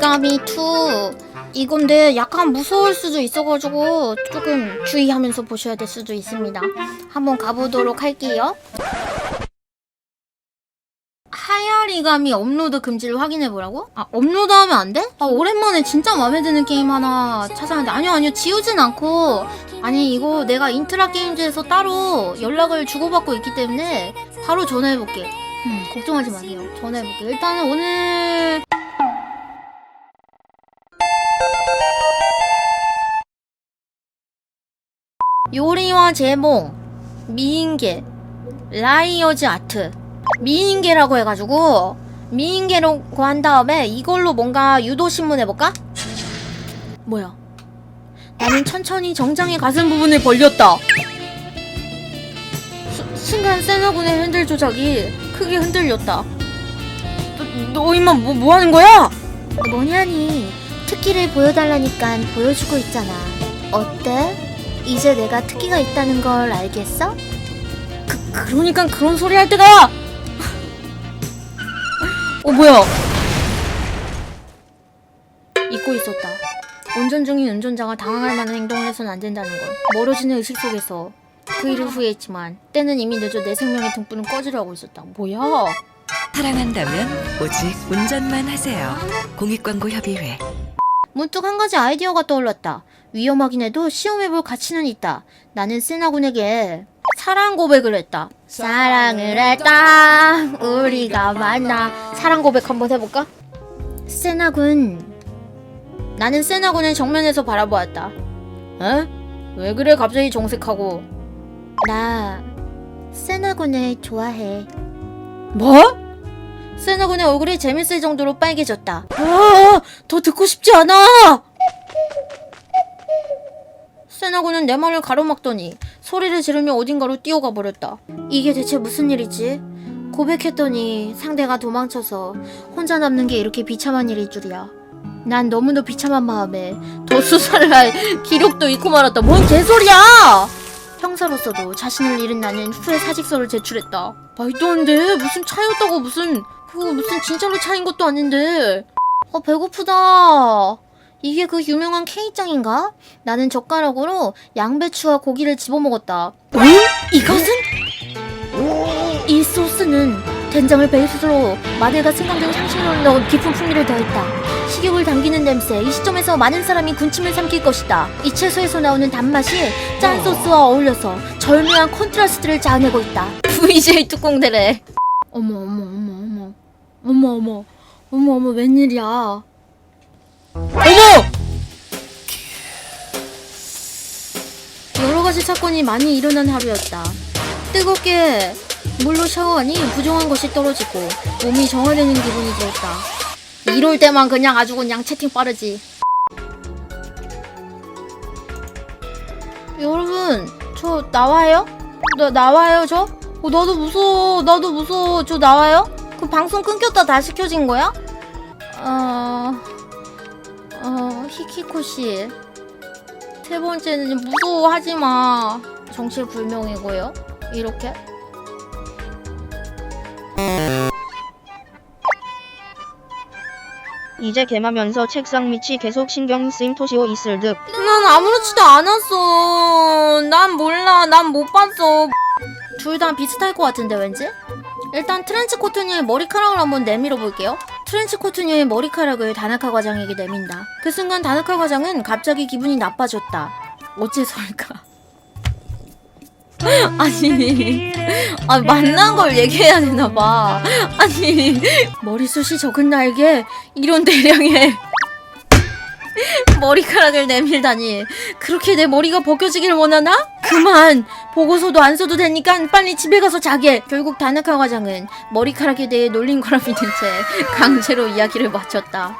하야리가미 2 이건데 약간 무서울 수도 있어가지고 조금 주의하면서 보셔야 될 수도 있습니다. 한번 가보도록 할게요. 하야리가미 업로드 금지를 확인해보라고? 아 업로드 하면 안 돼? 아 오랜만에 진짜 마음에 드는 게임 하나 찾아왔는데 아니요 아니요 지우진 않고 아니 이거 내가 인트라 게임즈에서 따로 연락을 주고받고 있기 때문에 바로 전화해볼게 음, 걱정하지 마세요 전화해볼게 일단은 오늘 요리와 제몽 미인계 라이어즈 아트 미인계라고 해가지고 미인계라고 한 다음에 이걸로 뭔가 유도 신문 해볼까? 뭐야? 나는 천천히 정장의 가슴 부분을 벌렸다. 수- 순간 세나군의 핸들 조작이 크게 흔들렸다. 너, 너 임마 뭐, 뭐 하는 거야? 뭐냐니 특기를 보여달라니까 보여주고 있잖아. 어때? 이제 내가 특기가 있다는 걸 알겠어? 그, 그러니까 그런 소리 할 때가 어 뭐야 잊고 있었다 운전 중인 운전자가 당황할 만한 행동을 해서는 안 된다는 걸 멀어지는 의식 속에서 그 일을 후회했지만 때는 이미 늦어 내 생명의 등불은 꺼지려 하고 있었다 뭐야 사랑한다면 오직 운전만 하세요. 공익광고협의회. 문득 한 가지 아이디어가 떠올랐다 위험하긴 해도 시험해볼 가치는 있다. 나는 세나군에게 사랑 고백을 했다. 사랑을 했다. 우리가 만나. 사랑 고백 한번 해볼까? 세나군. 나는 세나군을 정면에서 바라보았다. 에? 왜 그래? 갑자기 정색하고. 나 세나군을 좋아해. 뭐? 세나군의 얼굴이 재밌을 정도로 빨개졌다. 아, 더 듣고 싶지 않아 세나군은 내 말을 가로막더니 소리를 지르며 어딘가로 뛰어가 버렸다. 이게 대체 무슨 일이지? 고백했더니 상대가 도망쳐서 혼자 남는 게 이렇게 비참한 일일 줄이야. 난 너무도 비참한 마음에 더 수사를 할 기력도 잃고 말았다. 뭔 개소리야! 형사로서도 자신을 잃은 나는 후회 사직서를 제출했다. 말도 안 돼. 무슨 차였다고 무슨 그거 무슨 진짜로 차인 것도 아닌데. 어 배고프다. 이게 그 유명한 K장인가? 나는 젓가락으로 양배추와 고기를 집어먹었다. 응? 이것은? 이 소스는 된장을 베이스로 마늘과 생강 등 향신료를 넣은 깊은 풍미를 더했다. 식욕을 당기는 냄새, 이 시점에서 많은 사람이 군침을 삼킬 것이다. 이 채소에서 나오는 단맛이 짠 소스와 어울려서 절묘한 콘트라스트를 자아내고 있다. VJ 뚜껑대래. 어머 어머 어머 어머 어머 어머 어머 어머 웬일이야? 어머! 여러 가지 사건이 많이 일어난 하루였다. 뜨겁게 물로 샤워하니 부정한 것이 떨어지고 몸이 정화되는 기분이 들었다. 이럴 때만 그냥 아주 그냥 채팅 빠르지. 여러분, 저 나와요? 나 나와요, 저? 어, 나도 무서워. 나도 무서워. 저 나와요? 그 방송 끊겼다 다시 켜진 거야? 어... 어, 히키코 씨. 세 번째는 무서워하지 마. 정체불명이고요. 이렇게. 이제 개마면서 책상 밑이 계속 신경 쓰임 토시오 있을 듯. 난 아무렇지도 않았어. 난 몰라. 난 못 봤어. 둘 다 비슷할 것 같은데 왠지? 일단 트렌치 코트님의 머리카락을 한번 내밀어 볼게요. 트렌치 코트님의 머리카락을 다나카 과장에게 내민다. 그 순간 다나카 과장은 갑자기 기분이 나빠졌다. 어째서일까? 아니, 아 만난 걸 얘기해야 되나 봐. 아니, 머리숱이 적은 나에게 이런 대량의 머리카락을 내밀다니. 그렇게 내 머리가 벗겨지길 원하나? 그만! 보고서도 안 써도 되니까 빨리 집에 가서 자게. 결국 다나카 과장은 머리카락에 대해 놀린 거라 믿은 채 강제로 이야기를 마쳤다